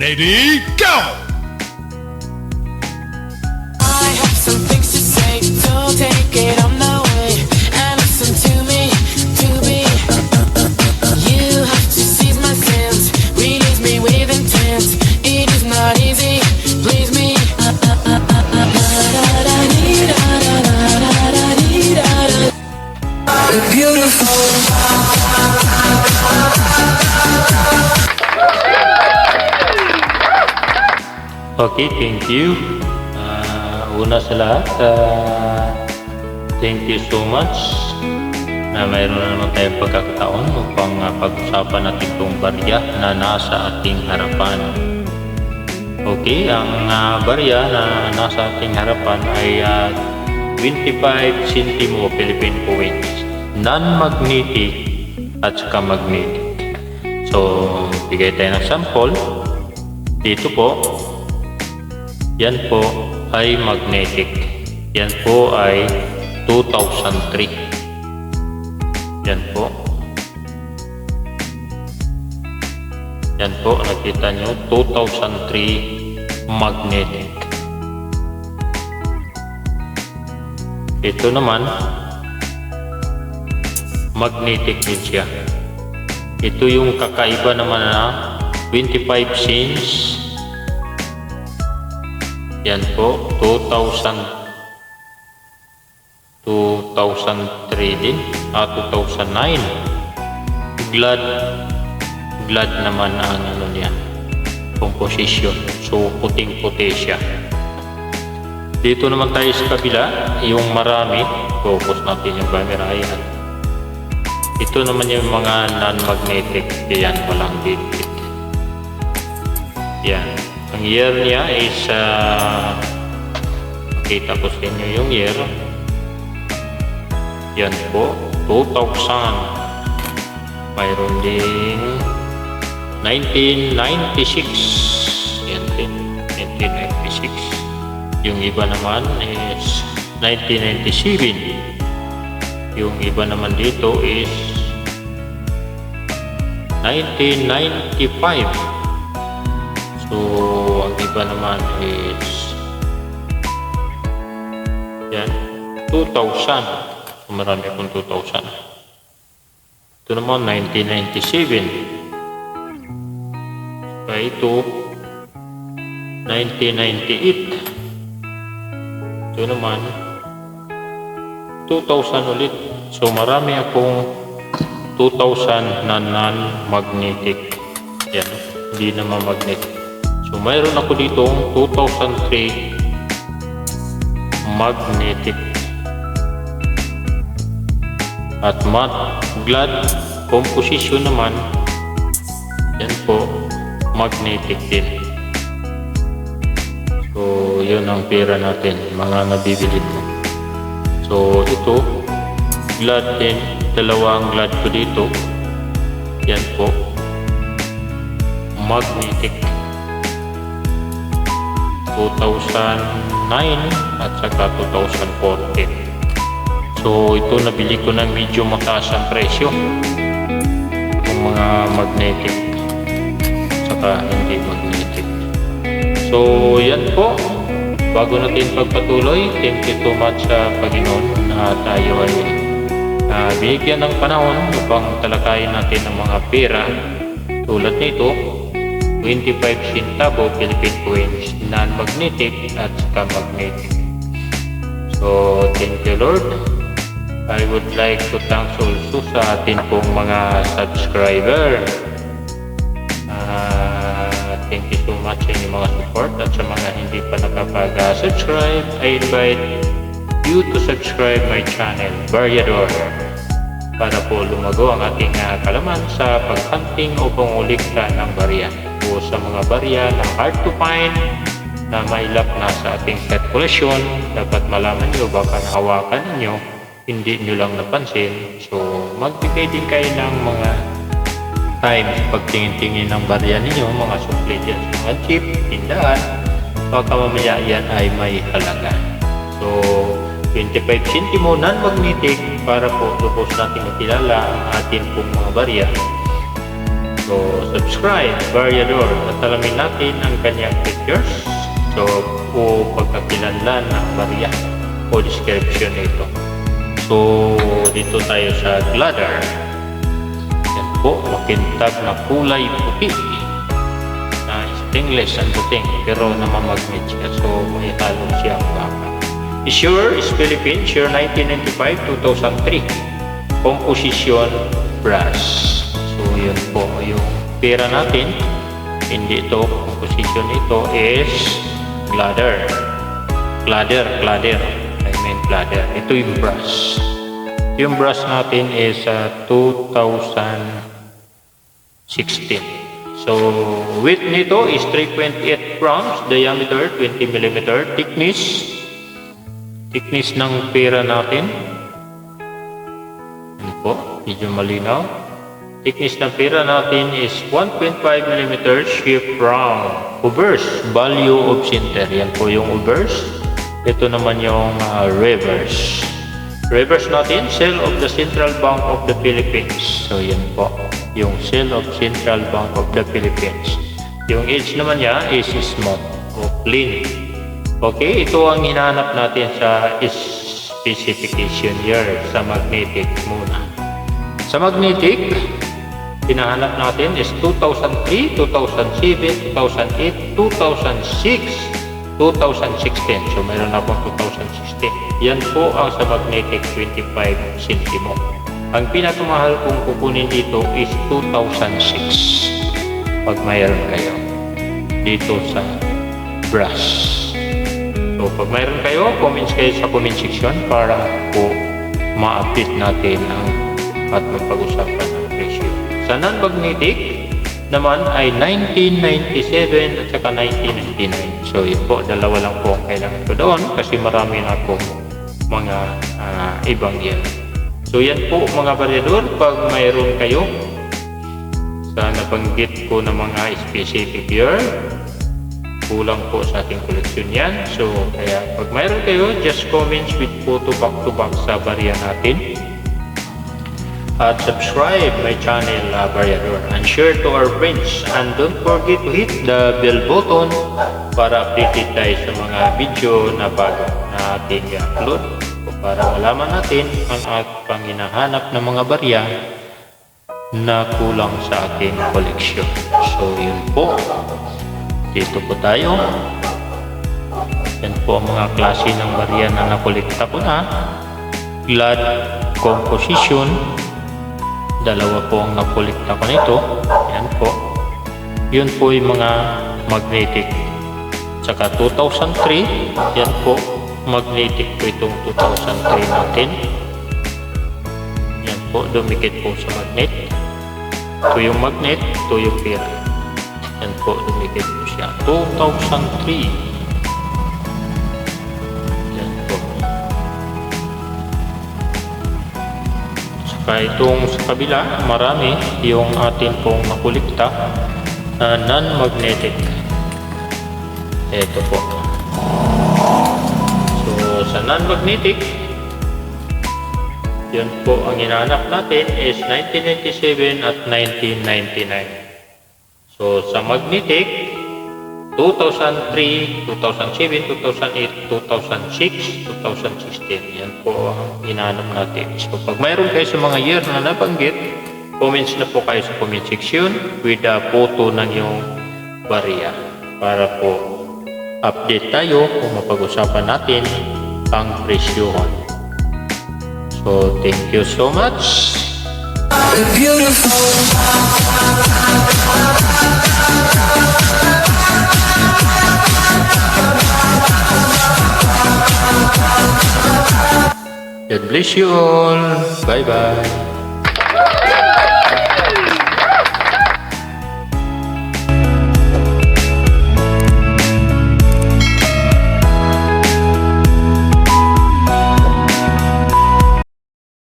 Lady, go! Okay, thank you. Ah, una sa lahat, ah, thank you so much na mayroon na naman tayong pagkakataon upang ah, pag-usapan natin itong barya na nasa ating harapan. Okay, ang ah, barya na nasa ating harapan ay ah, 25 centimo Philippine coins, non-magnetic at saka magnetic. So, bigay tayo ng sample. Dito po, yan po ay magnetic. Yan po ay 2003. Yan po. Yan po, nakita nyo, 2003 magnetic. Ito naman, magnetic din siya. Ito yung kakaiba naman na 25 cents yan po, 2000 2003 din, ah, 2009. Glad, glad naman ang ano niya, composition. So, puting-puti siya. Dito naman tayo sa kabila, yung marami, focus natin yung camera, ayan. Ito naman yung mga non-magnetic, yan, walang dikit. Yan. Ang year niya is, uh, makita ko sa inyo yung year. Yan po, 2000. Mayroon ding 1996. Yan din, 1996. Yung iba naman is 1997. Yung iba naman dito is 1995. So, iba naman is yan, 2,000. So, marami akong 2,000. Ito naman, 1997. Kaya ito, 1998. Ito naman, 2,000 ulit. So, marami akong 2,000 na non-magnetic. Yan, hindi naman magnetic. So, mayroon ako dito 2003 magnetic. At matte glad composition naman. Yan po magnetic din. So yun ang pera natin mga nabibili ko so ito glad din. Dalawang glad ko dito. Yan po magnetic 2009 at saka 2014. So ito nabili ko na medyo mataas ang presyo. Yung mga magnetic saka hindi magnetic. So yan po. Bago natin pagpatuloy, thank you so much sa Panginoon na tayo ay uh, bigyan ng panahon upang talakayin natin ang mga pera tulad nito 25 centavo Philippine coins, non-magnetic at saka magnetic. So, thank you Lord. I would like to thank also sa atin pong mga subscriber. Uh, thank you so much sa inyong mga support at sa mga hindi pa nakapag-subscribe, I invite you to subscribe my channel, Variador para po lumago ang ating uh, kalaman sa paghunting o pangulikta ng barya o sa mga barya na hard to find na mailap na sa ating circulation dapat malaman nyo baka nahawakan ninyo. Hindi nyo lang napansin. So magbigay din kayo ng mga time pagtingin-tingin ng barya ninyo mga supply dyan sa mga chip, tindahan. Baka mamaya yan ay may halaga. So 25 centimo non-magnetic para po lubos natin makilala ang ating pong mga barya. So, subscribe, Variador, at alamin natin ang kanyang pictures. So, o pagkakilanlan ng barya o description nito. So, dito tayo sa ladder. Yan po, makintab na kulay puti na stainless ang dating pero namamagnet siya. So, may halo siyang baka. Sure is Philippines, Sure 1995-2003. Composition brass. So, yun po yung pera natin. Hindi ito, composition ito is ladder. Ladder, ladder. I mean ladder. Ito yung brass. Yung brass natin is uh, 2016. So, width nito is 3.8 grams, diameter 20 mm, thickness, thickness ng pera natin. Yan po, medyo malinaw. Thickness ng pera natin is 1.5 mm shape round. Obverse, value of center. Yan po yung obverse. Ito naman yung uh, reverse. Reverse natin, cell of the Central Bank of the Philippines. So yan po, yung cell of Central Bank of the Philippines. Yung edge naman niya is smooth o clean. Okay, ito ang hinahanap natin sa specification year sa magnetic muna. Sa magnetic, hinahanap natin is 2003, 2007, 2008, 2006, 2016. So, mayroon na akong 2016. Yan po ang sa magnetic 25 centimo. Ang pinakamahal kong kukunin dito is 2006. Pag mayroon kayo. Dito sa brass. So, pag mayroon kayo, comments kayo sa comment section para po ma-update natin ang at magpag-usapan Sa non-magnetic naman ay 1997 at saka 1999. So, yun po, dalawa lang po ang kailangan ko doon kasi marami na akong mga ah, ibang year. So, yan po mga variador, pag mayroon kayo sa nabanggit ko ng mga specific year, kulang po sa ating koleksyon yan. So, kaya pag mayroon kayo, just comments with photo back to back sa barya natin. At subscribe my channel, uh, Variador. And share to our friends. And don't forget to hit the bell button para updated tayo sa mga video na bago na ating upload. Para malaman natin ang ating pang hinahanap ng mga barya na kulang sa ating koleksyon. So, yun po. Dito po tayo. Yan po ang mga klase ng barya na nakolekta ko na. Glad composition. Dalawa po ang nakolekta ko nito. Yan po. Yun po yung mga magnetic. Tsaka 2003. Yan po. Magnetic po itong 2003 natin. Yan po. Dumikit po sa magnet. Ito yung magnet. Ito yung pira. Yan po, dumikit po siya. 2003. Saka itong sa kabila, marami yung atin pong makulikta na non-magnetic. Ito po. So, sa non-magnetic, yan po ang hinahanap natin is 1997 at 1999. So, sa magnetic, 2003, 2007, 2008, 2006, 2016. Yan po ang hinahanap natin. So, pag mayroon kayo sa mga year na nabanggit, comments na po kayo sa comment section with a photo ng yung barya para po update tayo kung mapag-usapan natin ang presyohan. So, thank you so much. Beautiful. God bless you all. Bye-bye.